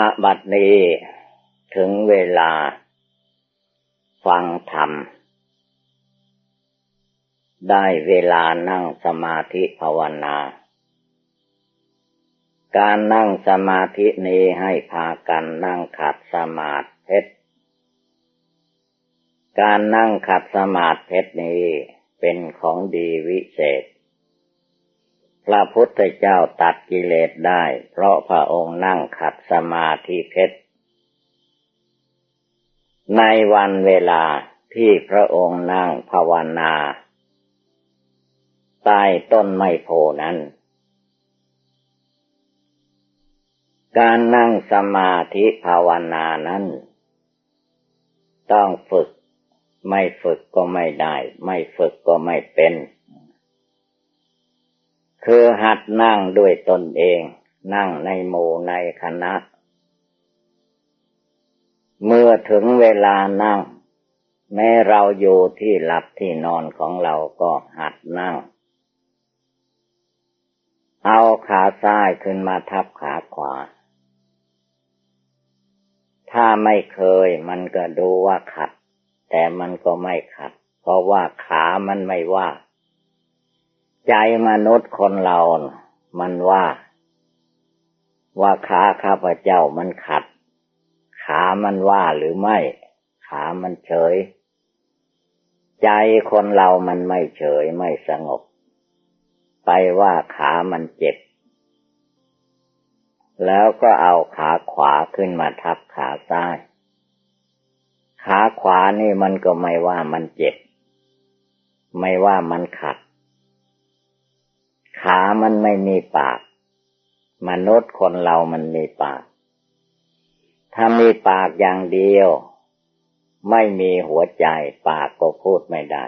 ณบัดนี้ถึงเวลา ฟังธรรม ได้เวลานั่งสมาธิภาวนา การนั่งสมาธินี้ให้พากันนั่งขัดสมาธิการนั่งขัดสมาธินี้เป็นของดีวิเศษ ระพุทธเจ้าตัดกิเลสได้ เพราะพระองค์นั่งขัดสมาธิเพชร ในวันเวลาที่พระองค์นั่งภาวนาใต้ต้นไมโพนั้น การนั่งสมาธิภาวนานั้น ต้องฝึก ไม่ฝึกก็ไม่ได้ ไม่ฝึกก็ไม่เป็น คือหัดนั่งด้วยตนเอง นั่งในหมู่ในคณะ เมื่อถึงเวลานั่ง แม้เราอยู่ที่หลับที่นอนของเราก็หัดนั่ง เอาขาซ้ายขึ้นมาทับขาขวา ถ้าไม่เคยมันก็ดูว่าขัด แต่มันก็ไม่ขัด เพราะว่าขามันไม่ว่า ใจมนุษย์คนเรา มันว่า ว่าขาข้าพเจ้ามันขัด ขามันว่าหรือไม่ ขามันเฉย ใจคนเรามันไม่เฉยไม่สงบ ไปว่าขามันเจ็บ แล้วก็เอาขาขวาขึ้นมาทับขาซ้าย ขาขวานี่มันก็ไม่ว่ามันเจ็บ ไม่ว่ามันขัด ขามันไม่มีปาก มนุษย์คนเรามันมีปาก ถ้ามีปากอย่างเดียว ไม่มีหัวใจ ปากก็พูดไม่ได้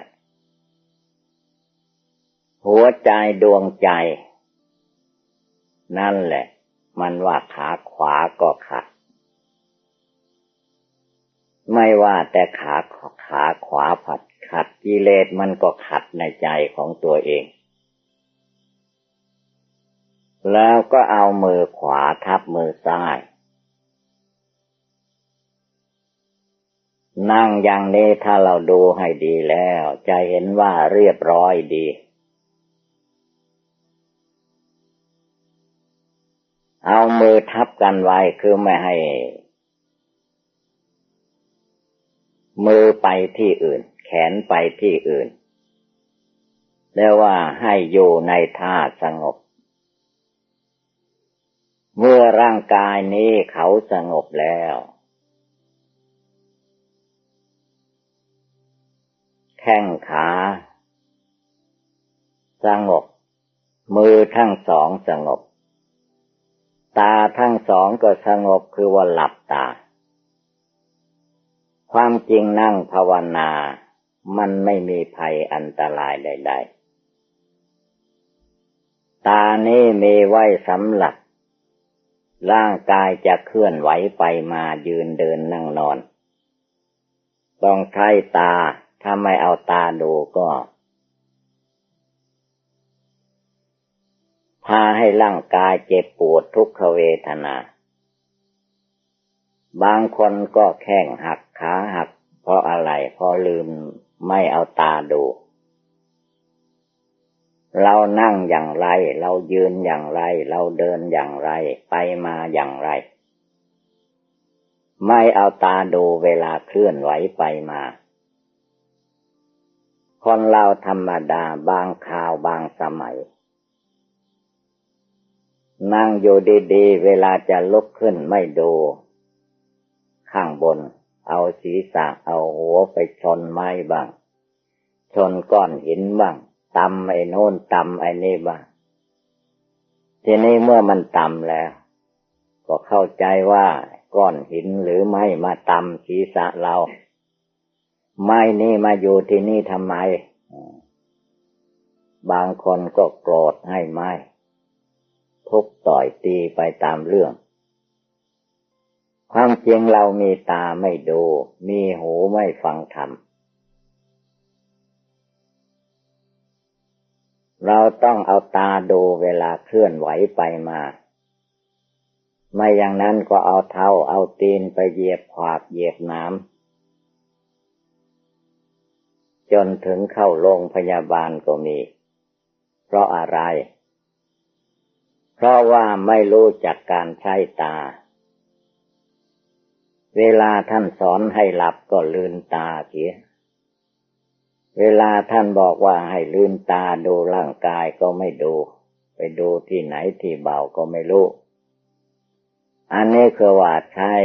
หัวใจดวงใจ นั่นแหละ มันว่าขาขวาก็ขัดไม่ว่าแต่ขาขาขวาผัดขัดกิเลสมันก็ขัดในใจของตัวเอง แล้วก็เอามือขวาทับมือซ้าย นั่งอย่างนี้ถ้าเราดูให้ดีแล้ว จะเห็นว่าเรียบร้อยดี เอามือทับกันไว้คือไม่ให้ มือไปที่อื่น แขนไปที่อื่นเรียกว่าให้อยู่ในท่าสงบ เมื่อร่างกายนี้เขาสงบแล้ว แข้งขา สงบ มือทั้งสองสงบ ตาทั้งสองก็สงบคือว่าหลับตา ความจริงนั่งภาวนา มันไม่มีภัยอันตรายใด ๆ ตานี้มีไว้สำหรับ ร่างกายจะเคลื่อนไหวไปมายืนเดินนั่งนอน ต้องใช้ตา ถ้าไม่เอาตาดูก็พาให้ร่างกายเจ็บปวดทุกขเวทนา บางคนก็แข้งหักขาหัก เพราะอะไรเพราะลืมไม่เอาตาดู เรานั่งอย่างไร เรายืนอย่างไร เราเดินอย่างไร ไปมาอย่างไร ไม่เอาตาดูเวลาเคลื่อนไหวไปมา คนเราธรรมดาบางข่าวบางสมัย นั่งอยู่ดีๆ เวลาจะลุกขึ้นไม่ดู ข้างบน เอาศีรษะเอาหัวไปชนไม้บ้าง ชนก้อนหินบ้าง ตำไอ้โน้นตำไอ้นี่บ้างทีนี้เมื่อมันตำแล้ว ก็เข้าใจว่าก้อนหินหรือไม้มาตำศีรษะเรา ไม้นี่มาอยู่ที่นี่ทำไม บางคนก็โกรธให้ไม้ทุบต่อยตีไปตามเรื่อง ความจริงเรามีตาไม่ดู มีหูไม่ฟังธรรม เราต้องเอาตาดูเวลาเคลื่อนไหวไปมา ไม่อย่างนั้นก็เอาเท้าเอาตีนไปเหยียบขวากเหยียบน้ำจนถึงเข้าโรงพยาบาลก็มี เพราะอะไร เพราะว่าไม่รู้จักการใช้ตา เวลาท่านสอนให้หลับก็ลืนตาเสีย เวลาท่านบอกว่าให้ลืมตาดูร่างกายก็ไม่ดู ไปดูที่ไหนที่เบาก็ไม่รู้ อันนี้คือว่าใช่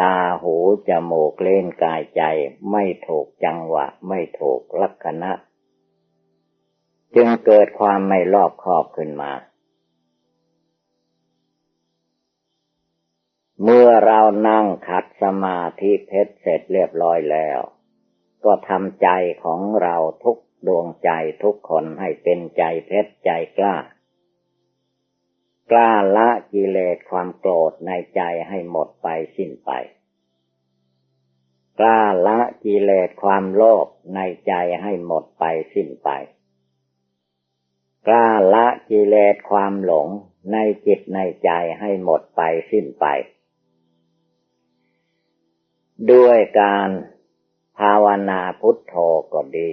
ตาหูจมูกเล่นกายใจ ไม่ถูกจังหวะ ไม่ถูกลักษณะ จึงเกิดความไม่รอบคอบขึ้นมา เมื่อเรานั่งขัดสมาธิเพชรเสร็จเรียบร้อยแล้ว ก็ทำใจของเราทุกดวงใจทุกคนให้เป็นใจเพชรใจกล้า กล้าละกิเลสความโกรธในใจให้หมดไปสิ้นไป กล้าละกิเลสความโลภในใจให้หมดไปสิ้นไป กล้าละกิเลสความหลงในจิตในใจให้หมดไปสิ้นไป ด้วยการาวนาพุทโธก็ดี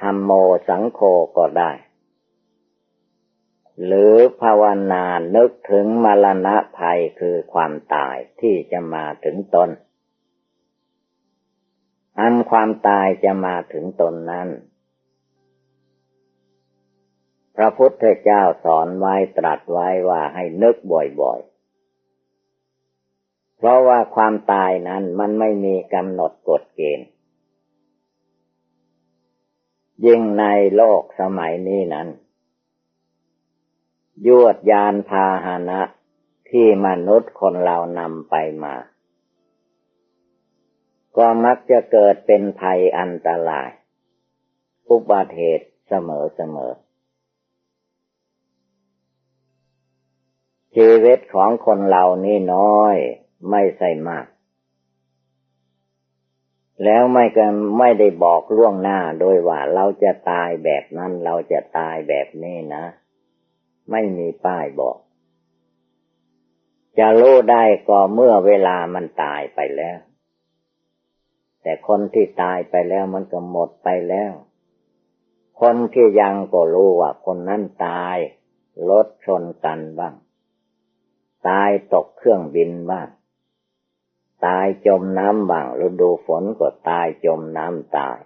ธรรมโมสังโฆก็ได้ หรือภาวนานึกถึงมรณะภัยคือความตายที่จะมาถึงตน อันความตายจะมาถึงตนนั้น พระพุทธเจ้าสอนไว้ตรัสไว้ว่าให้นึกบ่อย เพราะว่าความตายนั้นมันไม่มีกำหนดกฎเกณฑ์ ยิ่งในโลกสมัยนี้นั้น ยวดยานพาหนะที่มนุษย์คนเรานำไปมา ก็มักจะเกิดเป็นภัยอันตราย อุบัติเหตุเสมอเสมอชีวิตของคนเรานี่น้อย ไม่ใส่มาก แล้วไม่กันไม่ได้บอกล่วงหน้าโดยว่าเราจะตายแบบนั้นเราจะตายแบบนี้นะ ไม่มีป้ายบอก จะรู้ได้ก็เมื่อเวลามันตายไปแล้ว แต่คนที่ตายไปแล้วมันก็หมดไปแล้ว คนที่ยังก็รู้ว่าคนนั้นตายรถชนกันบ้าง ตายตกเครื่องบินบ้าง ตายจมน้ำบ้างฤดูฝนก็ตายจมน้ำตาย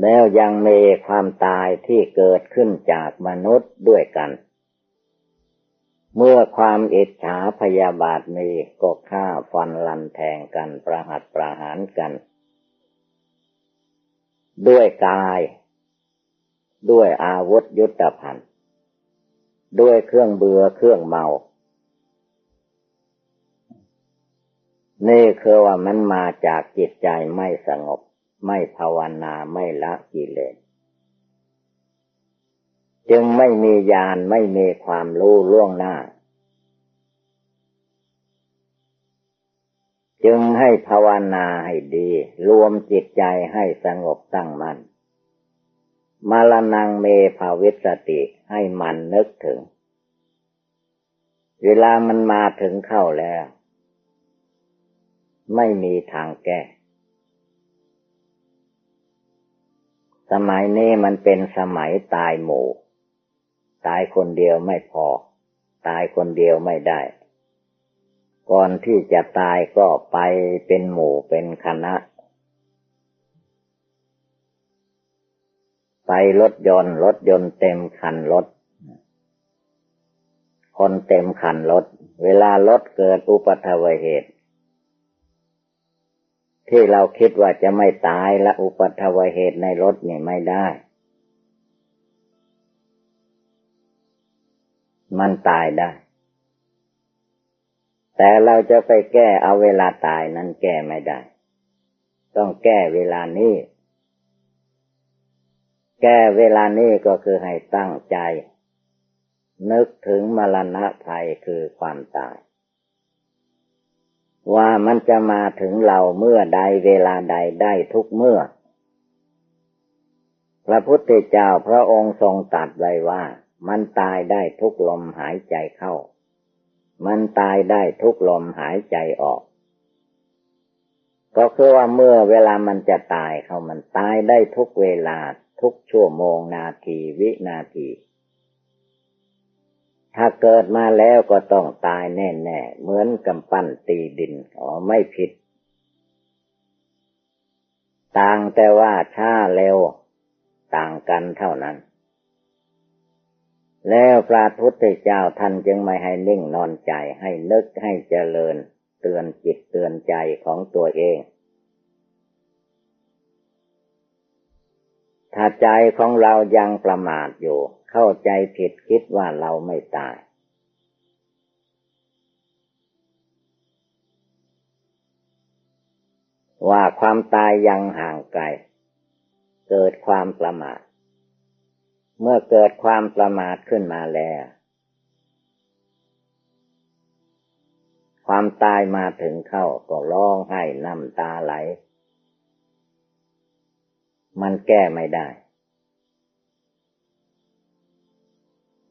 แล้วยังมีความตายที่เกิดขึ้นจากมนุษย์ด้วยกัน เมื่อความอิจฉาพยาบาทมีก็ฆ่าฟันลันแทงกันประหัตประหารกัน ด้วยกาย ด้วยอาวุธยุทธภัณฑ์ ด้วยเครื่องเบือเครื่องเมา นี่คือว่ามันมาจากจิตใจไม่สงบ ไม่ภาวนาไม่ละกิเลสจึงไม่มีญาณไม่มีความรู้ล่วงหน้า จึงให้ภาวนาให้ดี รวมจิตใจให้สงบตั้งมัน่นมาลนังเมภาวิสติให้มันนึกถึง เวลามันมาถึงเข้าแล้ว ไม่มีทางแก้ สมัยนี้มันเป็นสมัยตายหมู่ ตายคนเดียวไม่พอ ตายคนเดียวไม่ได้ ก่อนที่จะตายก็ไปเป็นหมู่เป็นคณะ ไปรถยนต์รถยนต์เต็มคันรถคนเต็มคันรถ เวลารถเกิดอุปัตวเหตุ ที่เราคิดว่าจะไม่ตายและอุปัตวเหตุในรถนี่ไม่ได้ มันตายได้ แต่เราจะไปแก้เอาเวลาตายนั้นแก้ไม่ได้ ต้องแก้เวลานี้ แก้เวลานี้ก็คือให้ตั้งใจ นึกถึงมรณะภัยคือความตาย ว่ามันจะมาถึงเราเมื่อใดเวลาใดได้ทุกเมื่อ พระพุทธเจ้าพระองค์ทรงตัดไว้ว่า มันตายได้ทุกลมหายใจเข้า มันตายได้ทุกลมหายใจออก ก็คือว่าเมื่อเวลามันจะตายเขามันตายได้ทุกเวลาทุกชั่วโมงนาทีวินาที ถ้าเกิดมาแล้วก็ต้องตายแน่ๆ เหมือนกำปั้นตีดิน อ๋อไม่ผิด ต่างแต่ว่าช้าเร็ว ต่างกันเท่านั้น แล้วพระพุทธเจ้าท่านจึงไม่ให้นิ่งนอนใจให้นึกให้เจริญ เตือนจิตเตือนใจของตัวเอง ถ้าใจของเรายังประมาทอยู่ เข้าใจผิดคิดว่าเราไม่ตาย ว่าความตายยังห่างไกล เกิดความประมาท เมื่อเกิดความประมาทขึ้นมาแล้ว ความตายมาถึงเข้าก็ร้องไห้น้ำตาไหล มันแก้ไม่ได้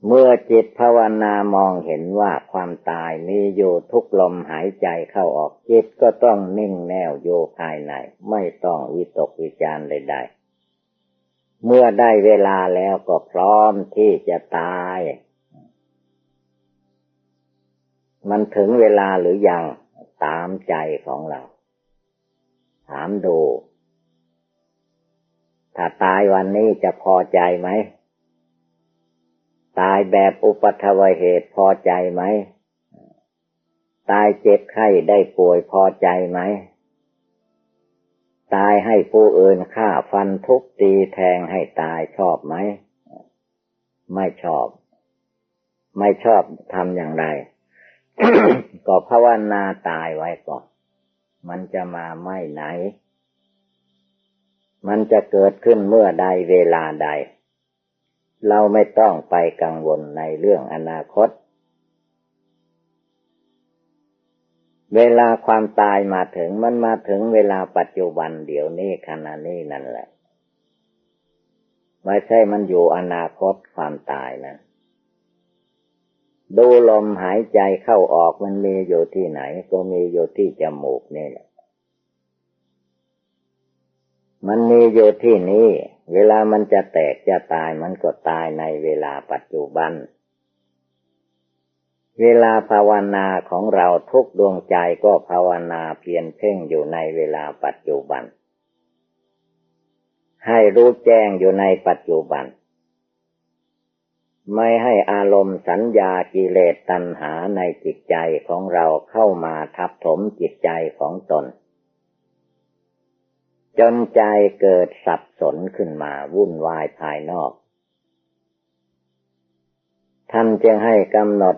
เมื่อจิตภาวนามองเห็นว่าความตายมีอยู่ทุกลมหายใจเข้าออกจิตก็ต้องนิ่งแน่วโยภายใน ไม่ต้องวิตกวิจารใดๆเมื่อได้เวลาแล้วก็พร้อมที่จะตาย มันถึงเวลาหรือยังตามใจของเรา ถามดู ถ้าตายวันนี้จะพอใจไหม ตายแบบอุปัทวเหตุพอใจไหม ตายเจ็บไข้ได้ป่วยพอใจไหม ตายให้ผู้อื่นฆ่าฟันทุบตีแทงให้ตายชอบไหม ไม่ชอบ ไม่ชอบทำอย่างไร ก็ภาวนาตายไว้ก่อน มันจะมาไม่ไหน มันจะเกิดขึ้นเมื่อใดเวลาใด เราไม่ต้องไปกังวลในเรื่องอนาคต เวลาความตายมาถึงมันมาถึงเวลาปัจจุบันเดี๋ยวนี้ขณะนี้นั่นแหละไม่ใช่มันอยู่อนาคตความตายนะดูลมหายใจเข้าออกมันมีอยู่ที่ไหน ก็มีอยู่ที่จมูกนี่แหละ มันมีอยู่ที่นี้ เวลามันจะแตกจะตายมันก็ตายในเวลาปัจจุบัน เวลาภาวนาของเราทุกดวงใจก็ภาวนาเพียรเพ่งอยู่ในเวลาปัจจุบัน ให้รู้แจ้งอยู่ในปัจจุบัน ไม่ให้อารมณ์สัญญากิเลสตัณหาในจิตใจของเราเข้ามาทับถมจิตใจของตน จนใจเกิดสับสนขึ้นมาวุ่นวายภายนอก ท่านจึงให้กำหนด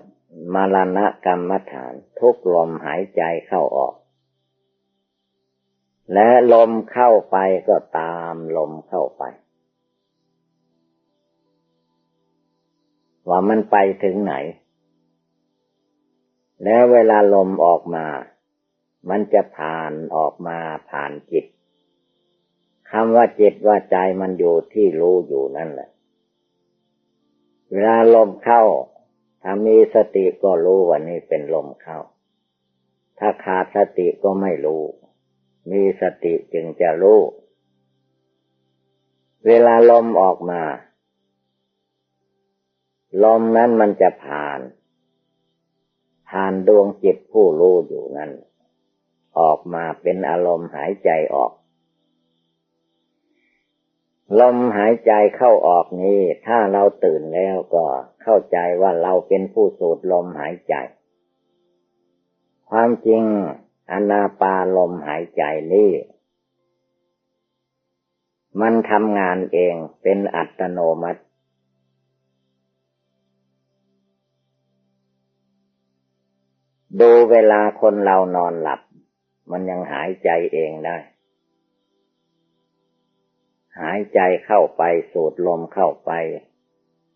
มรณะกรรมฐาน ทุกลมหายใจเข้าออก และลมเข้าไปก็ตามลมเข้าไป ว่ามันไปถึงไหน แล้วเวลาลมออกมา มันจะผ่านออกมาผ่านจิต คำว่าจิตว่าใจมันอยู่ที่รู้อยู่นั่นแหละ เวลาลมเข้า ถ้ามีสติก็รู้ว่านี่เป็นลมเข้า ถ้าขาดสติก็ไม่รู้ มีสติจึงจะรู้ เวลาลมออกมา ลมนั้นมันจะผ่าน ผ่านดวงจิตผู้รู้อยู่นั้น ออกมาเป็นอารมณ์หายใจออก ลมหายใจเข้าออกนี้ ถ้าเราตื่นแล้วก็เข้าใจว่าเราเป็นผู้สูดลมหายใจ ความจริงอนาปาลมหายใจนี้มันทำงานเองเป็นอัตโนมัติ ดูเวลาคนเรานอนหลับ มันยังหายใจเองได้ หายใจเข้าไปสูดลมเข้าไป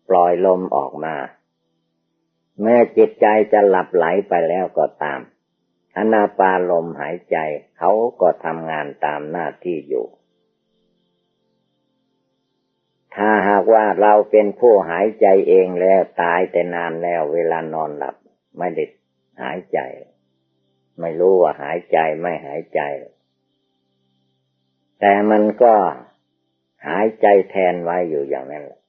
ปล่อยลมออกมาเมื่อจิตใจจะหลับไหลไปแล้วก็ตาม อนาปาลมหายใจเขาก็ทำงานตามหน้าที่อยู่ ถ้าหากว่าเราเป็นผู้หายใจเองแล้วตายแต่นานแล้วเวลานอนหลับ ไม่ได้หายใจ ไม่รู้ว่าหายใจไม่หายใจ แต่มันก็ หายใจแทนไว้อยู่อย่างนั้นแหละ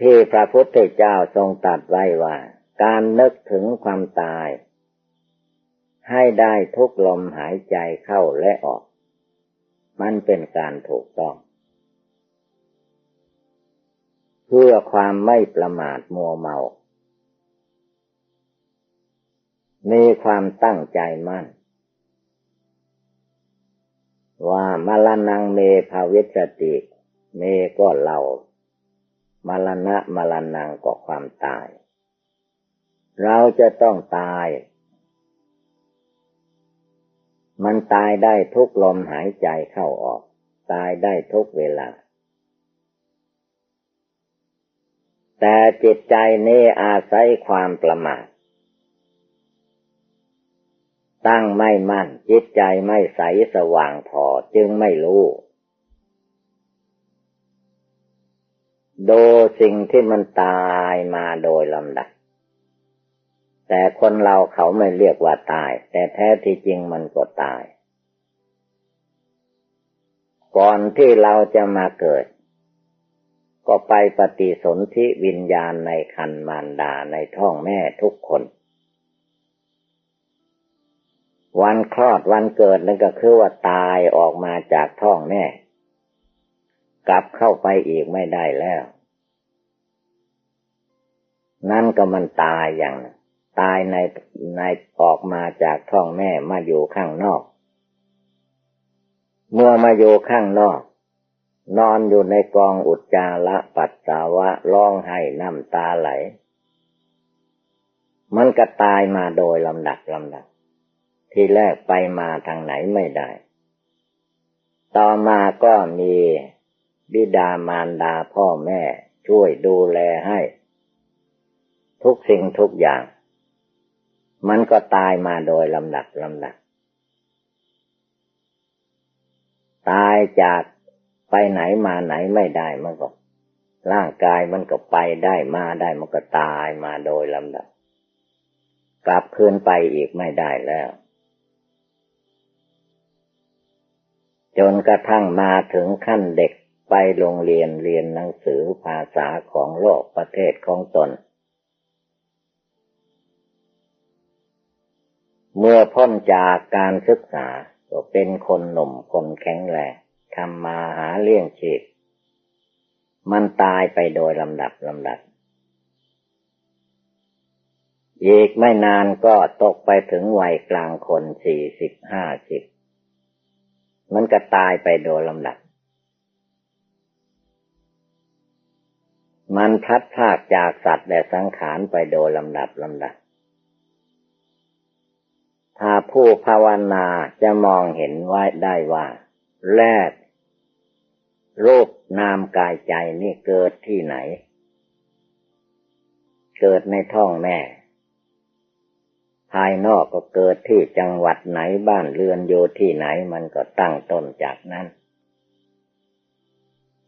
ที่พระพุทธเจ้าทรงตัดไว้ว่า การนึกถึงความตาย ให้ได้ทุกลมหายใจเข้าและออก มันเป็นการถูกต้อง เพื่อความไม่ประมาทมัวเมา มีความตั้งใจมั่น ว่ามรณงเมภาวิสติ เมก็เรามรณะมรณังก็ความตาย เราจะต้องตาย มันตายได้ทุกลมหายใจเข้าออก ตายได้ทุกเวลา แต่จิตใจนี้อาศัยความประมาท ตั้งไม่มั่น จิตใจไม่ใสสว่างพอจึงไม่รู้ดูสิ่งที่มันตายมาโดยลำดับ แต่คนเราเขาไม่เรียกว่าตาย แต่แท้ที่จริงมันก็ตาย ก่อนที่เราจะมาเกิด ก็ไปปฏิสนธิวิญญาณในคันมารดาในท้องแม่ทุกคน วันคลอดวันเกิดนั่นก็คือว่าตายออกมาจากท้องแม่กลับเข้าไปอีกไม่ได้แล้ว นั่นก็มันตายอย่างตายในในออกมาจากท้องแม่มาอยู่ข้างนอก เมื่อมาอยู่ข้างนอก นอนอยู่ในกองอุจจาระปัสสาวะร้องไห้น้ำตาไหล มันก็ตายมาโดยลำดับลำดับ ที่แรกไปมาทางไหนไม่ได้ ต่อมาก็มีบิดามารดาพ่อแม่ช่วยดูแลให้ ทุกสิ่งทุกอย่าง มันก็ตายมาโดยลำดับลำดับ ตายจากไปไหนมาไหนไม่ได้มันก็ร่างกายมันก็ไปได้มาได้มันก็ตายมาโดยลำดับ กลับคืนไปอีกไม่ได้แล้ว จนกระทั่งมาถึงขั้นเด็กไปโรงเรียนเรียนหนังสือภาษาของโลกประเทศของตน เมื่อพ้นจากการศึกษาก็เป็นคนหนุ่มคนแข็งแรงทำมาหาเลี้ยงชีพมันตายไปโดยลำดับลำดับอีกไม่นานก็ตกไปถึงวัยกลางคนสี่สิบห้าสิบ มันก็ตายไปโดยลำดับ มันพัดพากจากสัตว์และสังขารไปโดยลำดับลำดับ ถ้าผู้ภาวนาจะมองเห็นไว้ได้ว่า แรกรูปนามกายใจนี่เกิดที่ไหน เกิดในท้องแม่ ภายนอกก็เกิดที่จังหวัดไหนบ้านเรือนโยที่ไหนมันก็ตั้งต้นจากนั้น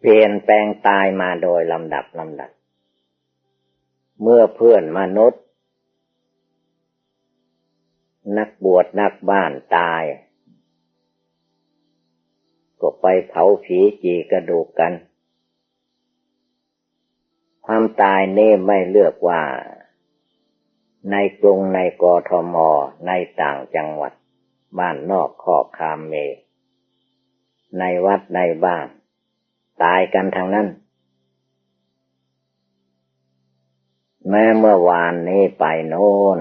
เปลี่ยนแปลงตายมาโดยลำดับลำดับ เมื่อเพื่อนมนุษย์ นักบวชนักบ้านตาย ก็ไปเผาผีจีกระดูกกัน ความตายเน่ไม่เลือกว่า ในกรุงในกรทม ในต่างจังหวัด บ้านนอกขอบคามเม ในวัดในบ้าน ตายกันทางนั้น แม้เมื่อวานนี้ไปโน่น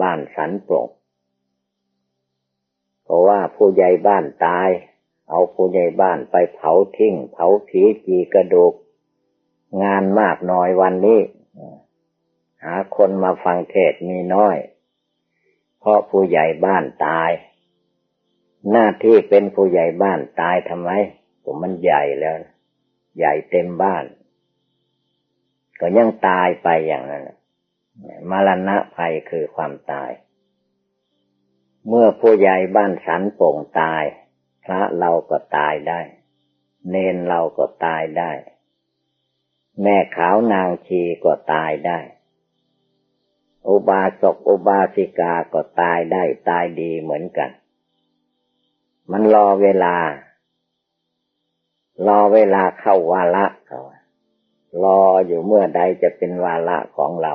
บ้านสันปลงเพราะว่าผู้ใหญ่บ้านตาย เอาผู้ใหญ่บ้านไปเผาทิ้ง เผาผีจีกระดูก งานมากน้อยวันนี้ หาคนมาฟังเทศมีน้อย เพราะผู้ใหญ่บ้านตาย หน้าที่เป็นผู้ใหญ่บ้านตายทำไมผมมันใหญ่แล้ว ใหญ่เต็มบ้าน ก็ยังตายไปอย่างนั้นมรณะภัยคือความตาย เมื่อผู้ใหญ่บ้านสันโป่งตาย พระเราก็ตายได้ เนนเราก็ตายได้ แม่ขาวนางชีก็ตายได้ อุบาสกอุบาสิกาก็ตายได้ตายดีเหมือนกัน มันรอเวลา รอเวลาเข้าวาระเขารออยู่เมื่อใดจะเป็นวาระของเรา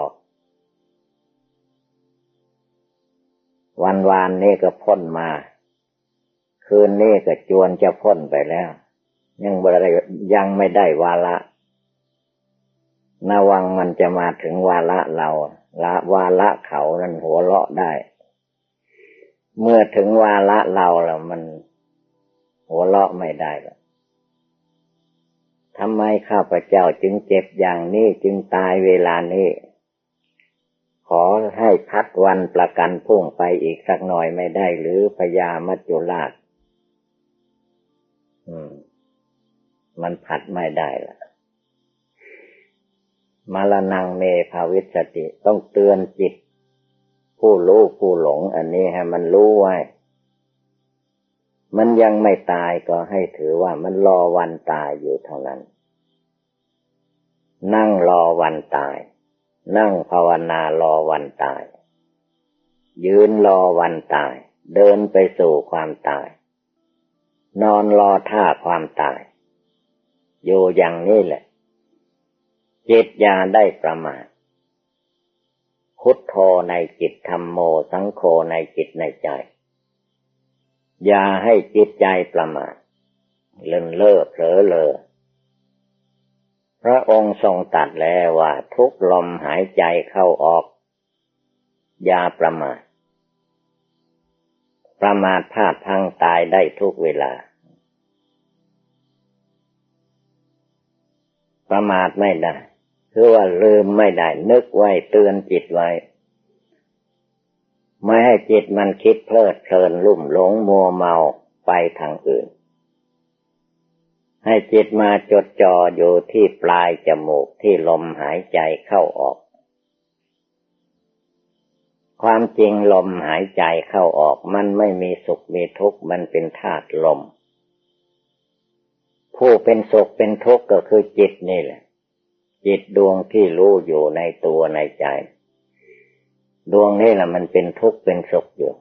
วันวานนี้ก็พ้นมา คืนนี้ก็จวนจะพ้นไปแล้ว ยังไม่ได้ยังไม่ได้วาระ นาวังมันจะมาถึงวาระเรา ละวาระเขานั้นหัวเราะได้ เมื่อถึงวาระเราแล้วมันหัวเราะไม่ได้แล้วทำไมข้าพเจ้าจึงเจ็บอย่างนี้จึงตายเวลานี้ ขอให้พัดวันประกันพุ่งไปอีกสักหน่อยไม่ได้หรือพญามัจจุราช อืม มันผัดไม่ได้ละ มาลนังเมภาวิสติต้องเตือนจิต ผู้รู้ผู้หลง อันนี้ให้มันรู้ไว้ มันยังไม่ตายก็ให้ถือว่ามันรอวันตายอยู่เท่านั้น นั่งรอวันตาย นั่งภาวนารอวันตาย ยืนรอวันตาย เดินไปสู่ความตาย นอนรอท่าความตาย อยู่อย่างนี้แหละ จิตยาได้ประมาทพุทโธในจิตธรรมโมสังโฆในจิตในใจ อย่าให้จิตใจประมาทเลื่นเล่อเผลอเลอพระองค์ทรงตัดแล้วว่าทุกลมหายใจเข้าออก อย่าประมาทประมาทพลาดพังตายได้ทุกเวลา ประมาทไม่ได้ คือว่าลืมไม่ได้นึกไว้เตือนจิตไว้ ไม่ให้จิตมันคิดเพลิดเพลินลุ่มหลงมัวเมาไปทางอื่น ให้จิตมาจดจ่ออยู่ที่ปลายจมูกที่ลมหายใจเข้าออก ความจริงลมหายใจเข้าออกมันไม่มีสุขมีทุกข์มันเป็นธาตุลม ผู้เป็นสุขเป็นทุกข์ก็คือจิตนี่แหละ จิตดวงที่รู้อยู่ในตัวในใจ ดวงนี้แหละมันเป็นทุกข์เป็นสุขอยู่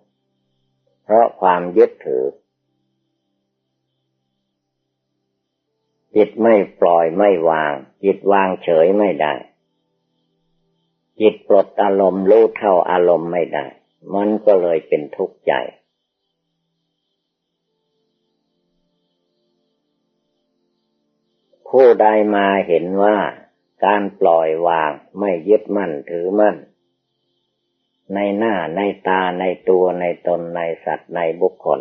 เพราะความยึดถือ จิตไม่ปล่อยไม่วาง จิตวางเฉยไม่ได้ จิตปลดอารมณ์รู้เท่าอารมณ์ไม่ได้ มันก็เลยเป็นทุกข์ใจผู้ใดมาเห็นว่า การปล่อยวางไม่ยึดมั่นถือมั่น ในหน้าในตาในตัวในตนในสัตว์ในบุคคล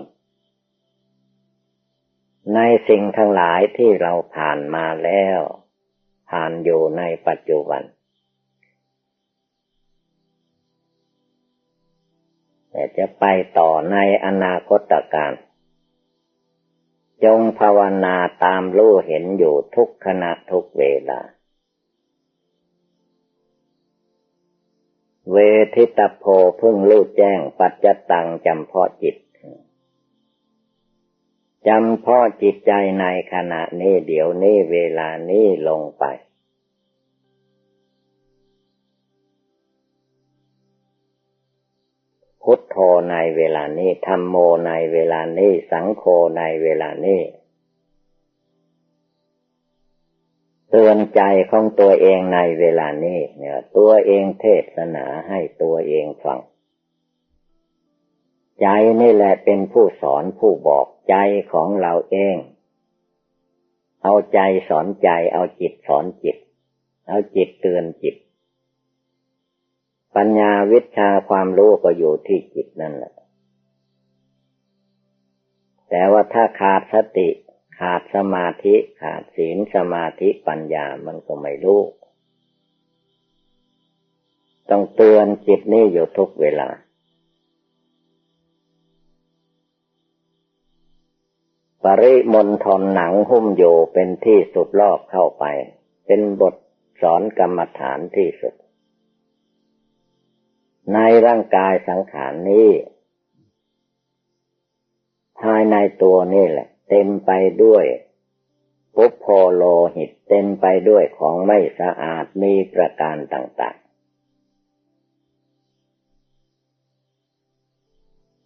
ในสิ่งทั้งหลายที่เราผ่านมาแล้ว ผ่านอยู่ในปัจจุบันแต่จะไปต่อในอนาคตการจงภาวนาตามรู้เห็นอยู่ทุกขณะทุกเวลา เวทิตโพพึ่งรู้แจ้งปัจจตังจำเพาะจิตจำเพาะจิตใจในขณะนี้เดี๋ยวนี้เวลานี้ลงไป พุทโธในเวลานี้ธรรมโมในเวลานี้ สังโฆในเวลานี้ ตือนใจของตัวเองในเวลานี้เนี่ย ตัวเองเทศนาให้ตัวเองฟัง ใจนี่แหละเป็นผู้สอนผู้บอกใจของเราเอง เอาใจสอนใจ เอาจิตสอนจิต เอาจิตเตือนจิต ปัญญาวิชาความรู้ก็อยู่ที่จิตนั่นแหละแต่ว่าถ้าขาดสติ ขาดสมาธิขาดศีลสมาธิปัญญามันก็ไม่รู้ ต้องเตือนจิตนี่อยู่ทุกเวลา ปริมณฑลหนังหุ้มโยเป็นที่สุดรอบเข้าไป เป็นบทสอนกรรมฐานที่สุด ในร่างกายสังขารนี้ ภายในตัวนี่แหละ เต็มไปด้วยปุโพโลหิตเต็มไปด้วยของไม่สะอาดมีประการต่างๆ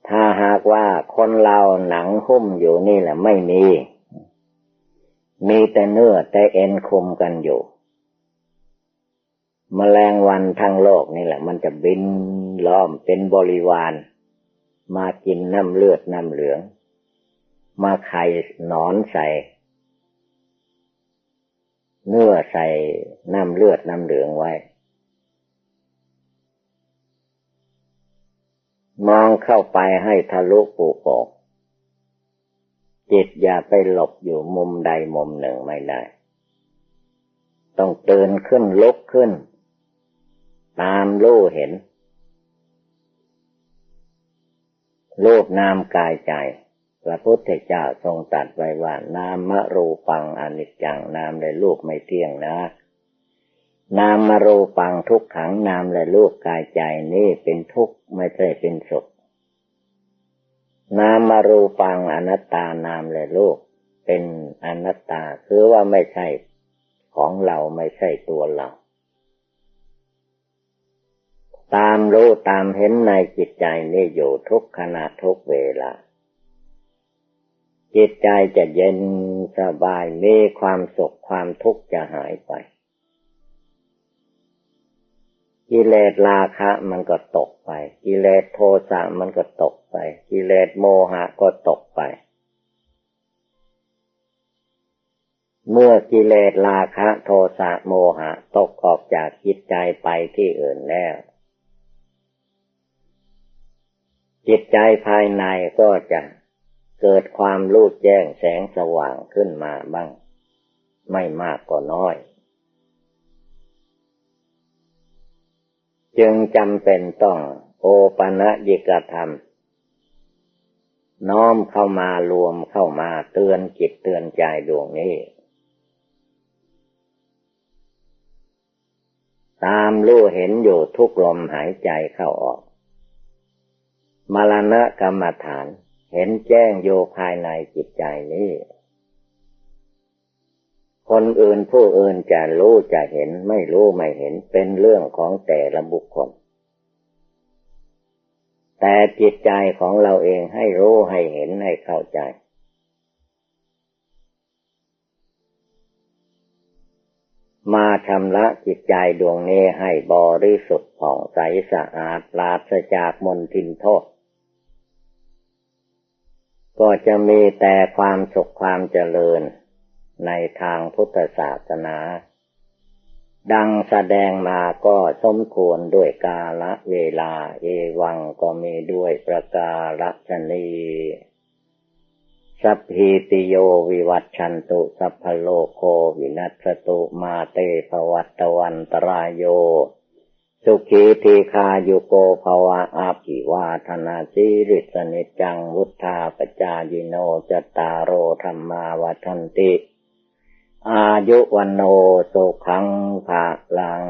ถ้าหากว่าคนเราหนังหุ้มอยู่นี่แหละไม่มี มีแต่เนื้อแต่เอ็นคุมกันอยู่มแมลงวันทั้งโลกนี่แหละ มันจะบินล้อมเป็นบริวาร มากินน้ำเลือดน้ำเหลือง มาไข่หนอนใส่ เนื้อใส่น้ำเลือดน้ำเหลืองไว้ มองเข้าไปให้ทะลุปูปอกจิตอย่าไปหลบอยู่มุมใดมุมหนึ่งไม่ได้ ต้องเตือนขึ้นลุกขึ้น ตามรู้เห็นรูปนามกายใจ พระพุทธเจ้าทรงตัดไว้ว่านามรูปังอนิจจังนามและรูปไม่เที่ยงนะ นามมารูปังทุกขังนามและรูปกายใจนี่เป็นทุกข์ไม่ใช่เป็นสุข นามมารูปังอนัตตานามและรูปเป็นอนัตตาคือว่าไม่ใช่ของเราไม่ใช่ตัวเรา ตามรู้ตามเห็นในจิตใจนี่อยู่ทุกขณะทุกเวลา จิตใจจะเย็นสบายมีความสุขความทุกข์จะหายไปกิเลสราคะมันก็ตกไป กิเลสโทสะมันก็ตกไป กิเลสโมหะก็ตกไป เมื่อกิเลสราคะ โทสะโมหะ ตกออกจากจิตใจไปที่อื่นแล้ว จิตใจภายในก็จะ เกิดความรู้แจ้งแสงสว่างขึ้นมาบ้าง ไม่มากก็น้อย จึงจำเป็นต้องโอปะนะยิกธรรม น้อมเข้ามารวมเข้ามาเตือนจิตเตือนใจดวงนี้ ตามรู้เห็นอยู่ทุกลมหายใจเข้าออก มรณะกรรมฐาน เห็นแจ้งโยภายในจิตใจนี้ คนอื่นผู้อื่นจะรู้จะเห็นไม่รู้ไม่เห็นเป็นเรื่องของแต่ละบุคคล แต่จิตใจของเราเองให้รู้ให้เห็นให้เข้าใจมาชำระจิตใจดวงนี้ให้บริสุทธิ์ผ่องใสสะอาดปราศจากมลทินโทษ ก็จะมีแต่ความสุขความเจริญในทางพุทธศาสนา ดังแสดงมาก็สมควรด้วยกาละเวลา เอวังก็มีด้วยประกาศนีสัพพิติโยวิวัตชันตุ สัพพโลโควินัสตุมาเตภวัตวันตรายโย สุขีทีคาโยโกภวะอาภิวาธนาสิริสนิจังวุธาปจายิโนจตารโอธรรมาวัันติ อายุวันโนสุขังภาลัง